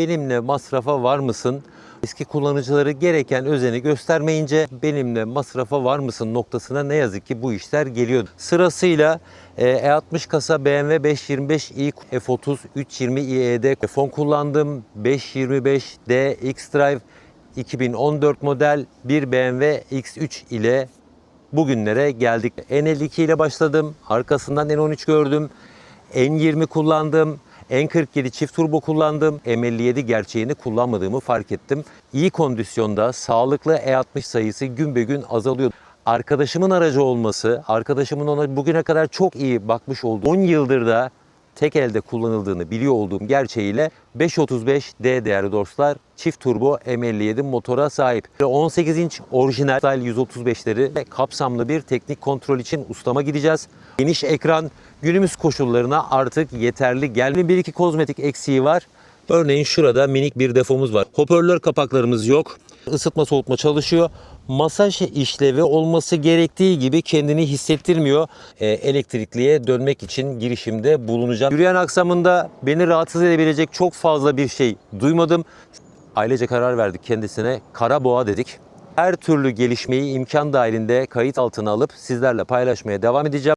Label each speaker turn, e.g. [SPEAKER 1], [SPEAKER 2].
[SPEAKER 1] Benimle masrafa var mısın? Eski kullanıcıları gereken özeni göstermeyince benimle masrafa var mısın noktasına ne yazık ki bu işler geliyor. Sırasıyla e, E60 kasa BMW 525i F30 320 iE'de fon kullandım. 525D X-Drive 2014 model bir BMW X3 ile bugünlere geldik. N52 ile başladım. Arkasından N13 gördüm. N20 kullandım. N47 çift turbo kullandım. M57 gerçeğini kullanmadığımı fark ettim. İyi kondisyonda sağlıklı E60 sayısı gün be gün azalıyor. Arkadaşımın aracı olması, arkadaşımın ona bugüne kadar çok iyi bakmış olduğu 10 yıldır da tek elde kullanıldığını biliyor olduğum gerçeğiyle 535D değerli dostlar çift turbo M57 motora sahip. 18 inç orijinal style 135'leri ve kapsamlı bir teknik kontrol için ustama gideceğiz. Geniş ekran günümüz koşullarına artık yeterli geldi. Bir iki kozmetik eksiği var. Örneğin şurada minik bir defomuz var. Hoparlör kapaklarımız yok. Isıtma soğutma çalışıyor. Masaj işlevi olması gerektiği gibi kendini hissettirmiyor. Ee, elektrikliye dönmek için girişimde bulunacağım. Yürüyen aksamında beni rahatsız edebilecek çok fazla bir şey duymadım. Ailece karar verdik kendisine. Kara boğa dedik. Her türlü gelişmeyi imkan dahilinde kayıt altına alıp sizlerle paylaşmaya devam edeceğim.